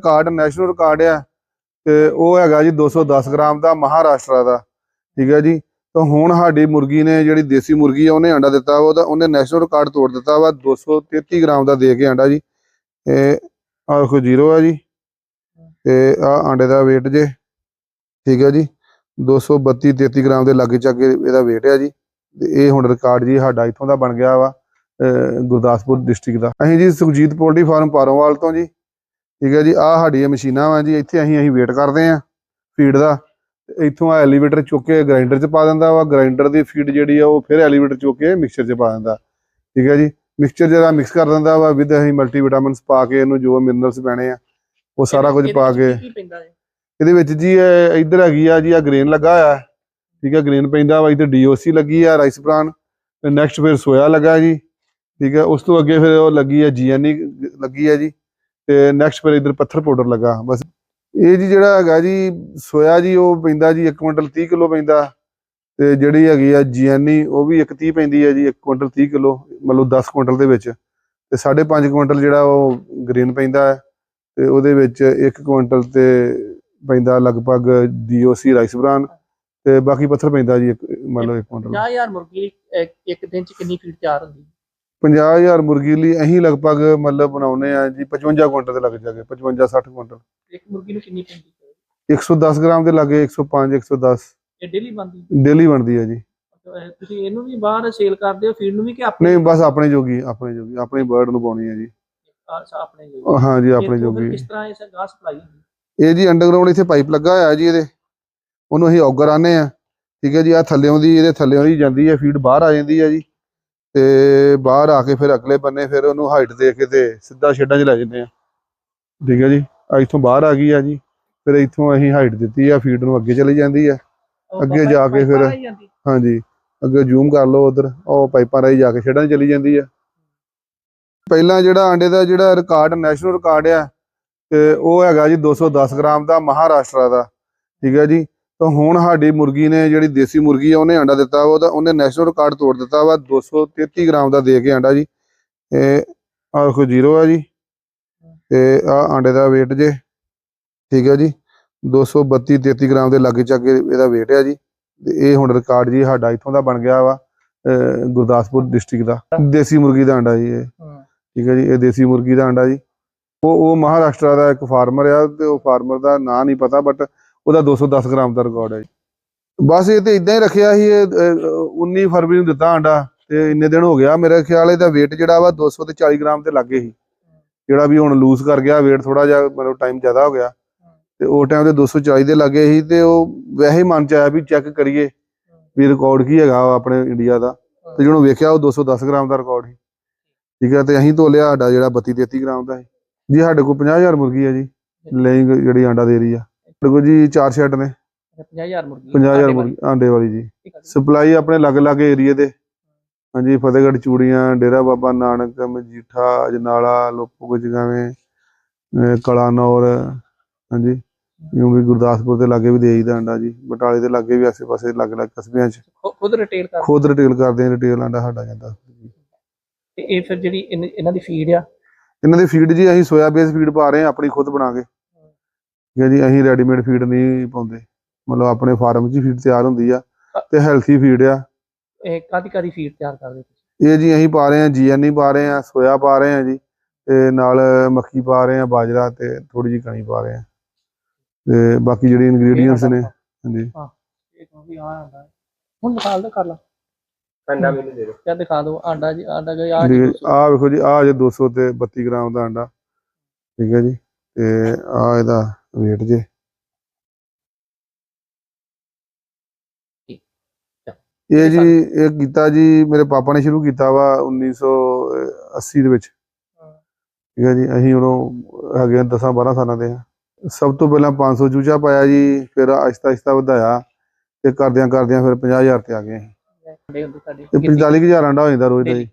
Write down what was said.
Record national record ਆ। ਤੇ ਉਹ ਹੈਗਾ ਜੀ 210 ਗ੍ਰਾਮ ਦਾ ਮਹਾਰਾਸ਼ਟਰ ਦਾ। ਠੀਕ ਹੈ ਜੀ? ਤਾਂ ਹੁਣ ਸਾਡੀ ਮੁਰਗੀ ਨੇ ਜਿਹੜੀ ਦੇਸੀ ਮੁਰਗੀ ਆ ਉਹਨੇ ਅੰਡਾ ਦਿੱਤਾ ਵਾ, ਉਹਦਾ ਉਹਨੇ ਨੈਸ਼ਨਲ ਰਿਕਾਰਡ ਤੋੜ ਦਿੱਤਾ ਵਾ 233 ਗ੍ਰਾਮ ਦਾ ਦੇ ਕੇ ਅੰਡਾ ਜੀ। ਇਹ ਆਹ ਦੇਖੋ ਜ਼ੀਰੋ ਆ ਜੀ। ਤੇ ਆ ਆਂਡੇ ਦਾ weight ਜੇ। ਠੀਕ ਹੈ ਜੀ? 232 33 ਗ੍ਰਾਮ ਦੇ ਲਾਗੇ ਚੱਗੇ ਇਹਦਾ weight ਆ ਜੀ। ਇਹ ਹੁਣ ਰਿਕਾਰਡ ਜੀ ਸਾਡਾ ਇੱਥੋਂ ਦਾ ਬਣ ਗਿਆ ਵਾ ਗੁਰਦਾਸਪੁਰ ਡਿਸਟ੍ਰਿਕਟ ਦਾ। ਅਸੀਂ ਜੀ ਸੁਖਜੀਤ ਪੋਲਟਰੀ ਫਾਰਮ ਪਾਰੋਵਾਲ ਤੋਂ ਜੀ। ਠੀਕ ਹੈ ਜੀ ਆਹ ਸਾਡੀਆਂ ਮਸ਼ੀਨਾਂ ਵਾ ਜੀ ਇੱਥੇ ਅਸੀਂ ਅਸੀਂ ਵੇਟ ਕਰਦੇ ਆਂ ਫੀਡ ਦਾ। ਇੱਥੋਂ ਆ ਐਲੀਵੇਟਰ ਚੁੱਕ ਕੇ ਗ੍ਰਾਈਂਡਰ 'ਚ ਪਾ ਦਿੰਦਾ ਵਾ। ਗ੍ਰਾਈਂਡਰ ਦੀ ਫੀਡ ਜਿਹੜੀ ਆ ਉਹ ਫਿਰ ਐਲੀਵੇਟਰ ਚੁੱਕ ਕੇ ਮਿਕਸਚਰ 'ਚ ਪਾ ਦਿੰਦਾ। ਠੀਕ ਹੈ ਜੀ ਮਿਕਸਚਰ ਜਿਹੜਾ ਮਿਕਸ ਕਰ ਦਿੰਦਾ ਵਾ ਵਿਦ ਅਸੀਂ ਮਲਟੀ ਵਿਟਾਮਿਨਸ ਪਾ ਕੇ ਇਹਨੂੰ ਜੋ ਮਿਨਰਲਸ ਪੈਣੇ ਆ ਉਹ ਸਾਰਾ ਕੁਝ ਪਾ ਕੇ। ਇਹਦੇ ਵਿੱਚ ਜੀ? ਇੱਧਰ ਹੈਗੀ ਆ ਜੀ ਆ ਗ੍ਰੇਨ ਲੱਗਾ ਹੋਇਆ। ਹੈ। ਠੀਕ ਹੈ ਗ੍ਰੇਨ ਪੈਂਦਾ ਵਾ ਇੱਧਰ ਡੀਓਸੀ ਲੱਗੀ ਆ ਰਾਈਸ ਬ੍ਰਾਨ ਤੇ ਨੈਕਸਟ ਫਿਰ ਸੋਇਆ ਲੱਗਾ ਜੀ। ਠੀਕ ਹੈ ਉਸ ਤੋਂ ਅੱਗੇ ਫਿਰ ਉਹ ਲੱਗੀ ਹੈ ਜੀਐਨਈ ਲੱਗੀ ਹੈ ਜੀ। ਤੇ ਨੈਕਸਟ ਫਿਰ ਇੱਧਰ ਪੱਥਰ ਪਾਊਡਰ ਲੱਗਾ। ਬਸ ਇਹ ਜੀ ਜਿਹੜਾ ਹੈਗਾ ਜੀ, ਸੋਇਆ ਜੀ, ਉਹ ਪੈਂਦਾ ਜੀ 1 ਕੁਇੰਟਲ 30 ਕਿਲੋ ਪੈਂਦਾ। ਤੇ ਜਿਹੜੀ ਹੈਗੀ ਆ ਜੀਐਨਈ ਉਹ ਵੀ 1 30 ਪੈਂਦੀ ਹੈ ਜੀ 1 ਕੁਇੰਟਲ 30 ਕਿਲੋ, ਮਤਲਬ 10 ਕੁਇੰਟਲ ਦੇ ਵਿੱਚ। ਤੇ 5.5 ਕੁਇੰਟਲ ਜਿਹੜਾ ਉਹ ਗ੍ਰੀਨ ਪੈਂਦਾ ਹੈ। ਤੇ ਉਹਦੇ ਵਿੱਚ 1 ਕੁਇੰਟਲ ਤੇ ਪੈਂਦਾ ਲਗਭਗ ਡੀਓਸੀ ਰਾਈਸ ਬ੍ਰਾਨ ਤੇ ਬਾਕੀ ਪੱਥਰ ਪੈਂਦਾ ਜੀ ਇੱਕ- ਮਤਲਬ 1 ਕੁਇੰਟਲ। 50000 ਮੁਰਗੀ ਇੱਕ ਦਿਨ ਚ ਕਿੰਨੀ ਫੀਡ ਤਿਆਰ ਹੁੰਦੀ? 50000 ਮੁਰਗੀ ਲਈ ਅਸੀਂ ਲਗਭਗ ਮਤਲਬ ਬਣਾਉਨੇ ਆ ਜੀ 55 ਕੁਇੰਟਲ ਦੇ ਲੱਗ ਜਾਗੇ 55 60 ਕੁਇੰਟਲ। ਇੱਕ ਮੁਰਗੀ ਨੂੰ ਕਿੰਨੀ ਪੈਂਦੀ ਹੈ? 110 ਗ੍ਰਾਮ ਦੇ ਲਾਗੇ 105 110 ਇਹ ਡੇਲੀ ਬਣਦੀ ਡੇਲੀ ਬਣਦੀ ਹੈ ਜੀ। ਤੁਸੀਂ ਇਹਨੂੰ ਵੀ ਬਾਹਰ ਸੇਲ ਕਰਦੇ ਹੋ ਫੀਡ ਨੂੰ ਵੀ ਕਿ ਆਪਣੇ? ਨਹੀਂ ਬਸ ਆਪਣੇ ਜੋਗੀ ਆਪਣੇ ਜੋਗੀ ਆਪਣੀ ਬਰਡ ਨੂੰ ਪਾਉਣੀ ਹੈ ਜੀ। ਅੱਛਾ, ਆਪਣੇ ਹਾਂ ਜੀ ਆਪਣੇ ਇਹ ਜੋਗੀ। ਕਿਸ ਤਰ੍ਹਾਂ ਇਸ ਗਾਹ ਸਪਲਾਈ ਹੁੰਦੀ ਇਹ ਜੀ ਅੰਡਰਗਰਾਉਂਡ ਇੱਥੇ ਪਾਈਪ ਲੱਗਾ ਹੋਇਆ ਜੀ ਇਹਦੇ। ਉਹਨੂੰ ਅਸੀਂ ਔਗਰ ਆਨੇ ਆ ਠੀਕ ਹੈ ਜੀ ਆ ਥੱਲਿਓਂ ਦੀ ਇਹਦੇ ਥੱਲਿਓਂ ਦੀ ਜਾਂਦੀ ਹੈ ਫੀਡ ਬਾਹਰ ਆ ਜਾਂਦੀ ਹੈ ਜੀ। ਤੇ ਬਾਹਰ ਆ ਕੇ ਫਿਰ ਅਗਲੇ ਬੰਨੇ ਫਿਰ ਉਹਨੂੰ ਹਾਈਟ ਦੇ ਕੇ ਤੇ ਸਿੱਧਾ ਸ਼ੈਡਾਂ 'ਚ ਲੈ ਜਾਂਦੇ ਆ। ਠੀਕ ਹੈ ਜੀ? ਆ ਇੱਥੋਂ ਬਾਹਰ ਆ ਗਈ ਆ ਜੀ। ਫਿਰ ਇੱਥੋਂ ਅਸੀਂ ਹਾਈਟ ਦਿੱਤੀ ਆ ਫੀਡ ਨੂੰ ਅੱਗੇ ਚਲੀ ਜਾਂਦੀ ਆ। ਅੱਗੇ ਜਾ ਕੇ ਫਿਰ-। ਹਾਂਜੀ ਅੱਗੇ ਜ਼ੂਮ ਕਰ ਲਓ ਉਧਰ। ਉਹ ਪਾਈਪਾਂ ਰਾਹੀਂ ਜਾ ਕੇ 'ਚ ਚਲੀ ਜਾਂਦੀ ਆ। ਪਹਿਲਾਂ ਜਿਹੜਾ ਆਂਡੇ ਦਾ ਜਿਹੜਾ ਰਿਕਾਰਡ ਨੈਸ਼ਨਲ ਰਿਕਾਰਡ ਆ ਤੇ ਉਹ ਹੈਗਾ ਜੀ 210 ਗ੍ਰਾਮ ਦਾ ਮਹਾਰਾਸ਼ਟਰ ਦਾ। ਠੀਕ ਹੈ ਜੀ? ਤਾਂ ਹੁਣ ਸਾਡੀ ਮੁਰਗੀ ਨੇ ਜਿਹੜੀ ਦੇਸੀ ਮੁਰਗੀ ਆ ਉਹਨੇ ਅੰਡਾ ਦਿੱਤਾ ਉਹਦਾ ਉਹਨੇ ਨੈਸ਼ਨਲ ਰਿਕਾਰਡ ਤੋੜ ਦਿੱਤਾ ਵਾ 233 ਗ੍ਰਾਮ ਦਾ ਦੇ ਕੇ ਅੰਡਾ ਜੀ। ਇਹ ਆਹ ਦੇਖੋ ਜ਼ੀਰੋ ਆ ਜੀ। ਤੇ ਆ ਆਂਡੇ ਦਾ weight ਜੇ ਠੀਕ ਹੈ ਜੀ। 232 33 ਗ੍ਰਾਮ ਦੇ ਲਾਗੇ ਚੱਗੇ ਇਹਦਾ weight ਹੈ ਜੀ। ਤੇ ਇਹ ਹੁਣ ਰਿਕਾਰਡ ਜੀ ਸਾਡਾ ਇੱਥੋਂ ਦਾ ਬਣ ਗਿਆ ਵਾ ਗੁਰਦਾਸਪੁਰ ਡਿਸਟ੍ਰਿਕਟ ਦਾ। ਦੇਸੀ ਮੁਰਗੀ ਦਾ ਅੰਡਾ ਜੀ ਇਹ। ਠੀਕ ਹੈ ਜੀ ਇਹ ਦੇਸੀ ਮੁਰਗੀ ਦਾ ਅੰਡਾ ਜੀ। ਉਹ ਉਹ ਮਹਾਰਾਸ਼ਟਰ ਦਾ ਇੱਕ ਫਾਰਮਰ ਆ ਤੇ ਉਹ ਫਾਰਮਰ ਦਾ ਨਾਂ ਨਹੀਂ ਪਤਾ ਬਟ ਉਹਦਾ 210 ਗ੍ਰਾਮ ਦਾ ਰਿਕਾਰਡ ਹੈ ਜੀ। ਬਸ ਇਹ ਤੇ ਇਦਾਂ ਹੀ ਰੱਖਿਆ ਸੀ ਇਹ ਅਹ, 19 ਫਰਵਰੀ ਨੂੰ ਦਿੱਤਾ ਅੰਡਾ ਤੇ ਇੰਨੇ ਦਿਨ ਹੋ ਗਿਆ। ਮੇਰੇ ਖਿਆਲ ਇਹਦਾ weight ਜਿਹੜਾ ਵਾ 200 ਤੇ 40 ਗ੍ਰਾਮ ਤੇ ਲੱਗੇ ਸੀ। ਜਿਹੜਾ ਵੀ ਹੁਣ ਲੂਜ਼ ਕਰ ਗਿਆ weight ਥੋੜਾ ਜਿਹਾ ਮਤਲਬ ਟਾਈਮ ਜ਼ਿਆਦਾ ਹੋ ਗਿਆ। ਤੇ ਉਹ ਟਾਈਮ ਤੇ 240 ਦੇ ਲੱਗੇ ਸੀ ਤੇ ਉਹ ਵੈਸੇ ਹੀ ਮਨ ਚ ਆਇਆ ਵੀ ਚੈੱਕ ਕਰੀਏ ਵੀ ਰਿਕਾਰਡ ਕੀ ਹੈਗਾ ਆਪਣੇ ਇੰਡੀਆ ਦਾ। ਤੇ ਜਿਹਨੂੰ ਵੇਖਿਆ ਉਹ 210 ਗ੍ਰਾਮ ਦਾ ਰਿਕਾਰਡ ਸੀ। ਠੀਕ ਹੈ ਤੇ ਅਸੀਂ ਤੋਲਿਆ ਸਾਡਾ ਜਿਹੜਾ 32 33 ਗ੍ਰਾਮ ਦਾ ਹੈ ਜੀ ਸਾਡੇ ਕੋਲ 50000 ਮੁਰਗੀ ਹੈ ਜੀ। ਲੇਇੰਗ ਜਿਹੜੀ ਆਂਡਾ ਦੇ ਰਹੀ ਆ। ਸਾਡੇ ਕੋਲ ਜੀ ਚਾਰ ਸ਼ੈਡ ਨੇ। 50000 ਮੁਰਗੀ। 50000 ਮੁਰਗੀ ਆਂਡੇ ਵਾਲੀ ਜੀ। ਸਪਲਾਈ ਆਪਣੇ ਅਲੱਗ-ਅਲੱਗ ਏਰੀਏ ਦੇ। ਹਾਂਜੀ ਫਤਿਹਗੜ੍ਹ ਚੂੜੀਆਂ ਡੇਰਾ ਬਾਬਾ ਨਾਨਕ ਮਜੀਠਾ ਅਜਨਾਲਾ ਲੋਪੋ ਗਜਗਾਵੇਂ ਅਹ ਕਲਾਨੌਰ ਹਾਂਜੀ। ਇਉਂ ਵੀ ਗੁਰਦਾਸਪੁਰ ਦੇ ਲਾਗੇ ਵੀ ਦੇਈਦਾ ਅੰਡਾ ਜੀ। ਬਟਾਲੇ ਦੇ ਲਾਗੇ ਵੀ ਆਸੇ-ਪਾਸੇ ਅਲੱਗ-ਅਲੱਗ ਕਸਬਿਆਂ 'ਚ। ਖੁਦ ਰਿਟੇਲ ਕਰ ਖੁਦ ਰਿਟੇਲ ਕਰਦੇ ਆ ਰਿਟੇਲ ਆਂਡਾ ਸਾਡਾ ਜਾਂਦਾ ਤੇ ਇਹ ਫਿਰ ਜਿਹੜੀ ਇਹਨਾਂ ਦੀ ਫੀਡ ਆ? ਇਹਨਾਂ ਦੀ ਫੀਡ ਜੀ ਅਸੀਂ ਸੋਇਆ ਬੇਸ ਫੀਡ ਪਾ ਰਹੇ ਹਾਂ ਆਪਣੀ ਖੁਦ ਬਣਾ ਕੇ। ਠੀਕ ਹੈ ਜੀ ਅਸੀਂ ਰੈਡੀਮੇਡ ਫੀਡ ਨਹੀਂ ਪਾਉਂਦੇ। ਮਤਲਬ ਆਪਣੇ ਫਾਰਮ 'ਚ ਹੀ ਫੀਡ ਤਿਆਰ ਹੁੰਦੀ ਆ ਤੇ ਹੈਲਥੀ ਫੀਡ ਆ। ਇਹ ਕਾਦੀ ਕਾਦੀ ਫੀਡ ਤਿਆਰ ਕਰਦੇ ਤੁਸੀਂ? ਇਹ ਜੀ ਅਸੀਂ ਪਾ ਰਹੇ ਹਾਂ ਜੀਐਨਈ ਪਾ ਰਹੇ ਹਾਂ ਸੋਇਆ ਪਾ ਰਹੇ ਹਾਂ ਜੀ ਤੇ ਨਾਲ ਮੱਕੀ ਪਾ ਰਹੇ ਹਾਂ ਬਾਜਰਾ ਤੇ ਥੋੜੀ ਜਿਹੀ ਕਣੀ ਪਾ ਰਹੇ ਹਾਂ। ਤੇ ਬਾਕੀ ਜਿਹੜੇ ਇਨਗਰੀਡੀਅੰਟਸ ਨੇ ਹਾਂਜੀ। ਇਹ ਕਹੋ ਵੀ ਆ ਆਂਡਾ ਹੈ। ਹੁਣ ਦਿਖਾ ਲਓ ਕਰ ਲਾ। ਅੰਡਾ ਮੈਨੂੰ ਦੇ ਦਿਓ। ਕਿਆ ਦਿਖਾ ਦਿਓ ਆਂਡਾ ਜੀ ਆਂਡਾ ਜੀ ਆ ਆ ਵੇਖੋ ਜੀ ਆ ਜੇ 200 ਤੇ 32 ਗ੍ਰਾਮ ਦਾ ਅੰਡਾ ਠੀਕ ਹੈ ਜੀ ਤੇ ਆ ਇਹਦਾ weight ਜੇ। ਇਹ ਜੀ ਇਹ ਕੀਤਾ ਜੀ ਮੇਰੇ ਪਾਪਾ ਨੇ ਸ਼ੁਰੂ ਕੀਤਾ ਵਾ 1980 ਦੇ ਵਿੱਚ। ਠੀਕ ਹੈ ਜੀ ਅਸੀਂ ਉਦੋਂ ਹੈਗੇ 10 12 ਸਾਲਾਂ ਦੇ ਆ। ਸਭ ਤੋਂ ਪਹਿਲਾਂ 500 ਚੂਚਾ ਪਾਇਆ ਜੀ ਫਿਰ ਆਹਿਸਤਾ ਆਹਿਸਤਾ ਵਧਾਇਆ ਤੇ ਕਰਦਿਆਂ ਕਰਦਿਆਂ ਫਿਰ 50000 ਤੇ ਆ ਗਏ ਤੇ 45000 ਅੰਡਾ ਹੋ ਜਾਂਦਾ ਰੋਜ਼ ਦਾ ਜੀ।